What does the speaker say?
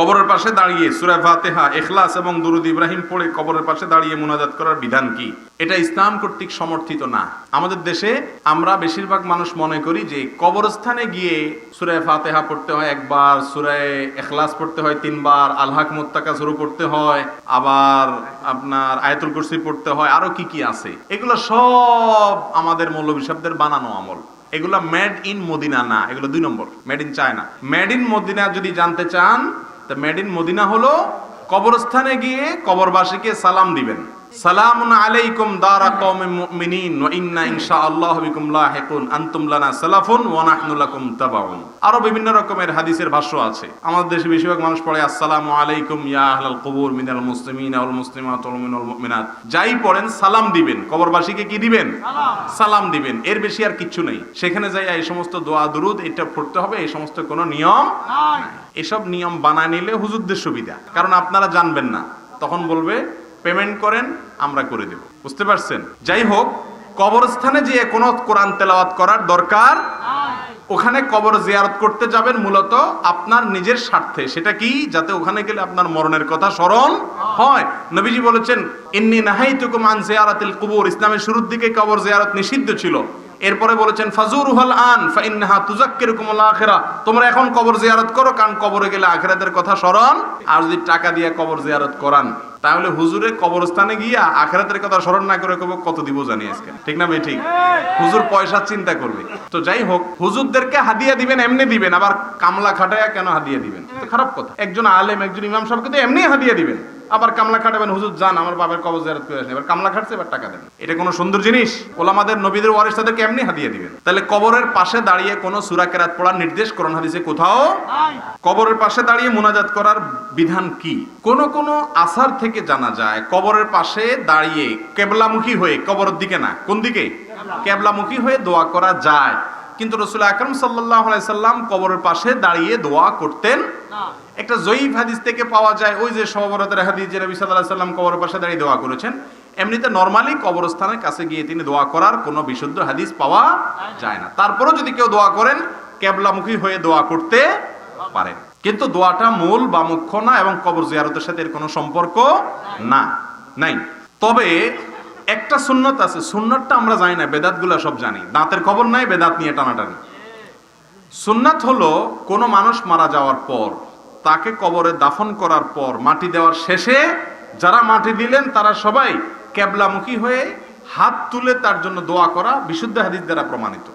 কবরের পাশে দাঁড়িয়ে সুরা ফাতেহা এখলাস এবং দুরুদ ইব্রাহিম পড়ে কবরের পাশে দাঁড়িয়ে মোনাজাত করার বিধান কি? এটা ইসলাম কর্তৃক সমর্থিত না। আমাদের দেশে আমরা বেশিরভাগ মানুষ মনে করি যে কবরস্থানে গিয়ে সুরায় ফাতেহা পড়তে হয় একবার সুরায় এখলাস পড়তে হয় তিনবার আলহাক মোত্তাকা শুরু পড়তে হয়, আবার আপনার আয়তুল কুরসি পড়তে হয়, আরও কি কি আছে। এগুলো সব আমাদের মৌলবী শব্দের বানানো আমল। এগুলো মেড ইন মদিনা না, এগুলো দুই number made in China made in Madina যদি জানতে চান তা মেড ইন মদিনা হলো কবরস্থানে গিয়ে কবরবাসীকে সালাম দিবেন। সালামুন আলাইকুম দারা মুমিনিন ওয়া ইন্না ইনশাআল্লাহু বিকুম লাহিকুন। আনতুম লানা সালাফুন ওয়া নাহনু লাকুম তাবাউন। আরও বিভিন্ন রকমের হাদিসের ভাষ্য আছে। আমাদের দেশে বেশিরভাগ মানুষ পড়ে আসসালামু আলাইকুম ইয়া আহলাল কুবুর মিনাল মুসলিমিন ওয়াল মুসলিমাত ওয়াল মুমিনুল মুমিনাত। যাই পড়েন সালাম দিবেন। কবরবাসীকে কি দিবেন? সালাম। দিবেন। এর বেশি আর কিচ্ছু নেই। সেখানে যাই এই সমস্ত দোয়া দুরুদ এটা পড়তে হবে। এই সমস্ত কোনো নিয়ম এসব নিয়ম বানায় নিলে হুজুরদের সুবিধা। কারণ আপনারা জানবেন না। তখন বলবে পেমেন্ট করেন, আমরা করে দেব। বুঝতে পারছেন? যাই হোক, কবরস্থানে যে কোনো কোরআন তেলাওয়াত করার দরকার? ওখানে কবর জিয়ারত করতে যাবেন মূলত আপনার নিজের স্বার্থে। সেটা কি? যাতে ওখানে গেলে আপনার মরণের কথা স্মরণ হয়। নবীজি বলেছেন, ইন্নি নাহাইতুকুম আন জিয়ারাতিল কুবুর। ইসলামের শুরুর দিকে কবর জিয়ারত নিষিদ্ধ ছিল। এরপরে বলেছেন, ফাজুরুহাল আন, ফাইন্নাহা তুজাক্কিরুকুমুল আখিরা। তোমরা এখন কবর জিয়ারত করো, কারণ কবরে গেলে আখিরাতের কথা স্মরণ। আর যদি টাকা দিয়ে কবর জিয়ারত করান তাহলে হুজুরে কবরস্থানে গিয়া আখিরাতের কথা স্মরণ না করে কব কত দিব জানি আজকে। ঠিক না ভাই? ঠিক। হুজুর পয়সা চিন্তা করবে। তো যাই হোক হুজুরদেরকে হাদিয়া দিবেন এমনি দিবেন। আবার কামলা খাটায়া কেন হাদিয়া দিবেন? তো খারাপ কথা। একজন আলেম একজন ইমাম সাহেবকে তো এমনি হাদিয়া দিবেন। আবার কামলা খাটাবেন হুজুর যান আমার বাবার কবর জিয়ারত করে আসেন। এবার কামলা খাটছে এবার টাকা দেন। এটা কোনো সুন্দর জিনিস? ওলামাদের নবীদের ওয়ারিস তাদেরকে এমনি হাদিয়া দিবেন। তাহলে কবরের পাশে দাঁড়িয়ে কোনো সূরা কেরাত পড়ার নির্দেশ কোরআন হাদিসে কোথাও? কবরের পাশে দাঁড়িয়ে মোনাজাত করার বিধান কি? কোন কোন আসার থেকে জানা যায়? কবরের পাশে দাঁড়িয়ে কেবলামুখী হয়ে, কবরের দিকে না, কোন দিকে? কেবলামুখী হয়ে দোয়া করা যায়। কিন্তু রসুল আকরম সাল্লাম কবরের পাশে দাঁড়িয়ে দোয়া করতেন। একটা জয়ীফ হাদিস থেকে পাওয়া যায়, ওই যে সবরতের হাদিস যে নবী সাল্লাহ সাল্লাম কবরের পাশে দাঁড়িয়ে দোয়া করেছেন। এমনিতে নর্মালি কবরস্থানের কাছে গিয়ে তিনি দোয়া করার কোনো বিশুদ্ধ হাদিস পাওয়া যায় না। তারপরেও যদি কেউ দোয়া করেন, কেবলামুখী হয়ে দোয়া করতে পারেন কিন্তু দোয়াটা মূল বা মুখ্য না এবং কবর জিয়ারতের সাথে এর কোনো সম্পর্ক না। নাই। তবে একটা সুন্নত আছে, সুন্নতটা আমরা জানি না, বেদাতগুলো সব জানি। দাঁতের খবর নাই, বেদাত নিয়ে টানাটানি। সুন্নাত হলো কোনো মানুষ মারা যাওয়ার পর, তাকে কবরে দাফন করার পর, মাটি দেওয়ার শেষে যারা মাটি দিলেন, তারা সবাই ক্যাবলামুখী হয়ে হাত তুলে তার জন্য দোয়া করা বিশুদ্ধ হাদিস দ্বারা প্রমাণিত।